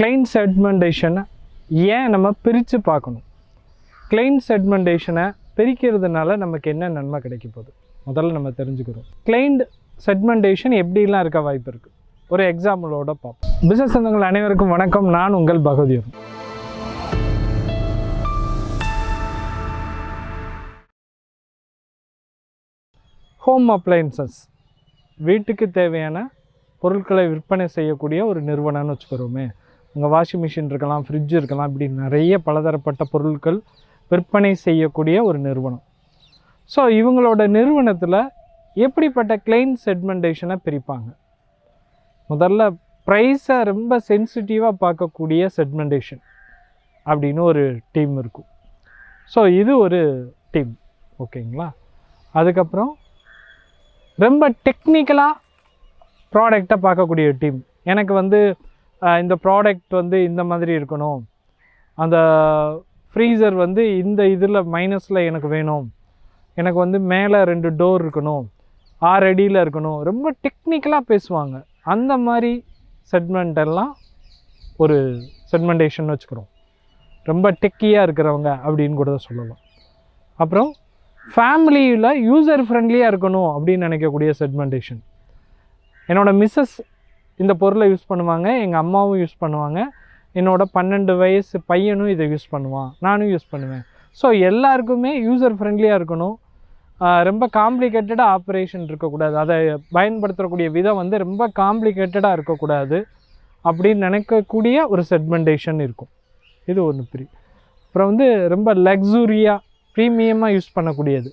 Kline செக்மெண்டேஷனை ஏன் நம்ம பிரித்து பார்க்கணும்? கிளைன் செக்மெண்டேஷனை பிரிக்கிறதுனால நமக்கு என்ன நன்மை கிடைக்க போகுது? முதல்ல நம்ம தெரிஞ்சுக்கிறோம். கிளைண்ட் செக்மெண்டேஷன் எப்படிலாம் இருக்க வாய்ப்பு இருக்குது ஒரு எக்ஸாம்பிளோட பார்ப்போம். பிஸ்னஸ் சொந்தங்கள் அனைவருக்கும் வணக்கம். நான் உங்கள் பகவதியர் ஹோம் அப்ளையன்சஸ் வீட்டுக்கு தேவையான பொருட்களை விற்பனை செய்யக்கூடிய ஒரு நிறுவனம்னு வச்சுக்கிறோமே. அங்கே வாஷிங் மிஷின் இருக்கலாம் ஃப்ரிட்ஜ் இருக்கலாம் இப்படி நிறைய பலதரப்பட்ட பொருட்கள் விற்பனை செய்யக்கூடிய ஒரு நிறுவனம். ஸோ இவங்களோட நிறுவனத்தில் எப்படிப்பட்ட கிளைன் செக்மெண்டேஷனை பிரிப்பாங்க? முதல்ல ப்ரைஸை ரொம்ப சென்சிட்டிவாக பார்க்கக்கூடிய செக்மெண்டேஷன் அப்படின்னு ஒரு டீம் இருக்கும். ஸோ இது ஒரு டீம் ஓகேங்களா? அதுக்கப்புறம் ரொம்ப டெக்னிக்கலாக ப்ராடக்டை பார்க்கக்கூடிய டீம் எனக்கு வந்து இந்த ப்ராடக்ட் வந்து இந்த மாதிரி இருக்கணும். அந்த ஃப்ரீசர் வந்து இந்த இதில் மைனஸில் எனக்கு வேணும். எனக்கு வந்து மேலே ரெண்டு டோர் இருக்கணும். ஆறு அடியில் இருக்கணும். ரொம்ப டெக்னிக்கலாக பேசுவாங்க. அந்த மாதிரி செக்மெண்ட் எல்லாம் ஒரு செக்மெண்டேஷன் வச்சுக்கிறோம். ரொம்ப டெக்கியாக இருக்கிறவங்க அப்படின்னு கூட சொல்லலாம். அப்புறம் ஃபேமிலியில் யூசர் ஃப்ரெண்ட்லியாக இருக்கணும் அப்படின்னு நினைக்கக்கூடிய செக்மெண்டேஷன் என்னோடய மிஸ்ஸஸ் இந்த பொருளை யூஸ் பண்ணுவாங்க எங்கள் அம்மாவும் யூஸ் பண்ணுவாங்க. என்னோடய பன்னெண்டு வயசு பையனும் இதை யூஸ் பண்ணுவான். நானும் யூஸ் பண்ணுவேன். ஸோ எல்லாருக்குமே யூசர் ஃப்ரெண்ட்லியாக இருக்கணும். ரொம்ப காம்ப்ளிகேட்டடாக ஆப்ரேஷன் இருக்கக்கூடாது. அதை பயன்படுத்தக்கூடிய விதம் வந்து ரொம்ப காம்ப்ளிகேட்டடாக இருக்கக்கூடாது அப்படின்னு நினைக்கக்கூடிய ஒரு செக்மெண்டேஷன் இருக்கும். இது ஒன்று பிரி அப்புறம் வந்து ரொம்ப லக்ஸூரியாக ப்ரீமியமாக யூஸ் பண்ணக்கூடியது.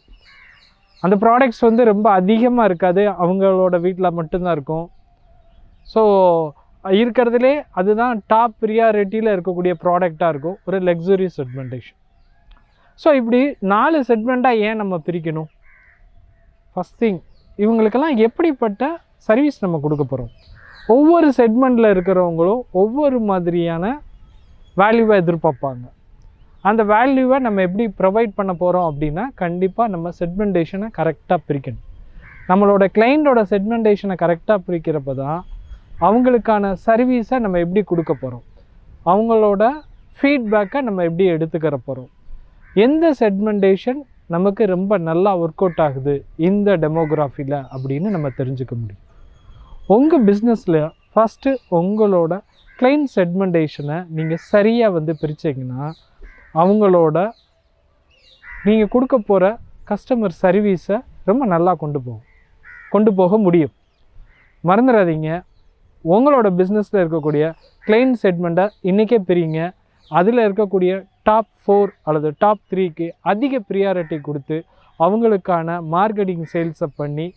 அந்த ப்ராடக்ட்ஸ் வந்து ரொம்ப அதிகமாக இருக்காது. அவங்களோட வீட்டில் மட்டும்தான் இருக்கும். ஸோ இருக்கிறதுலே அதுதான் டாப் ப்ரியாரிட்டியில் இருக்கக்கூடிய ப்ராடக்டாக இருக்கும். ஒரு லக்ஸுரி செக்மெண்டேஷன் ஸோ இப்படி நாலு செக்மெண்ட்டாக ஏன் நம்ம பிரிக்கணும்? ஃபஸ்ட் திங் இவங்களுக்கெல்லாம் எப்படிப்பட்ட சர்வீஸ் நம்ம கொடுக்க போகிறோம் ஒவ்வொரு செக்மெண்ட்டில் இருக்கிறவங்களும் ஒவ்வொரு மாதிரியான வேல்யூவை எதிர்பார்ப்பாங்க. அந்த வேல்யூவை நம்ம எப்படி ப்ரொவைட் பண்ண போகிறோம் அப்படின்னா கண்டிப்பாக நம்ம செக்மெண்டேஷனை கரெக்டாக பிரிக்கணும். நம்மளோட கிளைண்ட்டோட செக்மெண்டேஷனை கரெக்டாக பிரிக்கிறப்ப தான் அவங்களுக்கான சர்வீஸை நம்ம எப்படி கொடுக்க போகிறோம் அவங்களோட ஃபீட்பேக்கை நம்ம எப்படி எடுத்துக்கிற போகிறோம் எந்த செக்மெண்டேஷன் நமக்கு ரொம்ப நல்லா ஒர்க் அவுட் ஆகுது இந்த டெமோகிராஃபியில் அப்படின்னு நம்ம தெரிஞ்சுக்க முடியும். உங்கள் பிஸ்னஸில் ஃபஸ்ட்டு உங்களோட கிளைண்ட் செக்மெண்டேஷனை நீங்கள் சரியாக வந்து பிரிச்சீங்கன்னா அவங்களோட நீங்கள் கொடுக்க போகிற கஸ்டமர் சர்வீஸை ரொம்ப நல்லா கொண்டு போகும். கொண்டு போக முடியும். மறந்துடாதீங்க உங்களோட பிஸ்னஸில் இருக்கக்கூடிய கிளைண்ட் செக்மெண்ட்டை இன்றைக்கே பிரிங்க அதில் இருக்கக்கூடிய டாப் ஃபோர் அல்லது டாப் த்ரீக்கு அதிக ப்ரியாரிட்டி கொடுத்து அவங்களுக்கான மார்க்கெட்டிங் சேல்ஸை பண்ணி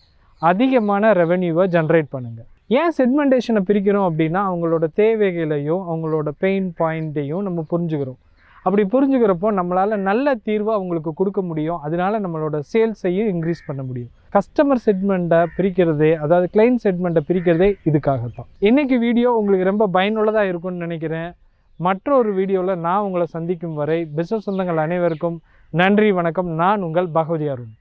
அதிகமான ரெவென்யூவை ஜென்ரேட் பண்ணுங்கள் ஏன் செக்மெண்டேஷனை பிரிக்கிறோம் அப்படின்னா அவங்களோட தேவைகளையும் அவங்களோட பெயின் பாயிண்ட்டையும் நம்ம புரிஞ்சுக்கிறோம். அப்படி புரிஞ்சுக்கிறப்போ நம்மளால் நல்ல தீர்வை அவங்களுக்கு கொடுக்க முடியும். அதனால நம்மளோட சேல்ஸையும் இன்க்ரீஸ் பண்ண முடியும். கஸ்டமர் செக்மெண்ட்டை பிரிக்கிறதே அதாவது கிளைண்ட் செக்மெண்ட்டை பிரிக்கிறதே இதுக்காகத்தான். இன்றைக்கி வீடியோ உங்களுக்கு ரொம்ப பயனுள்ளதாக இருக்கும்னு நினைக்கிறேன். மற்றொரு வீடியோவில் நான் உங்களை சந்திக்கும் வரை பிஸ்னஸ் சொந்தங்கள் அனைவருக்கும் நன்றி வணக்கம். நான் உங்கள் பகவதி அருண்.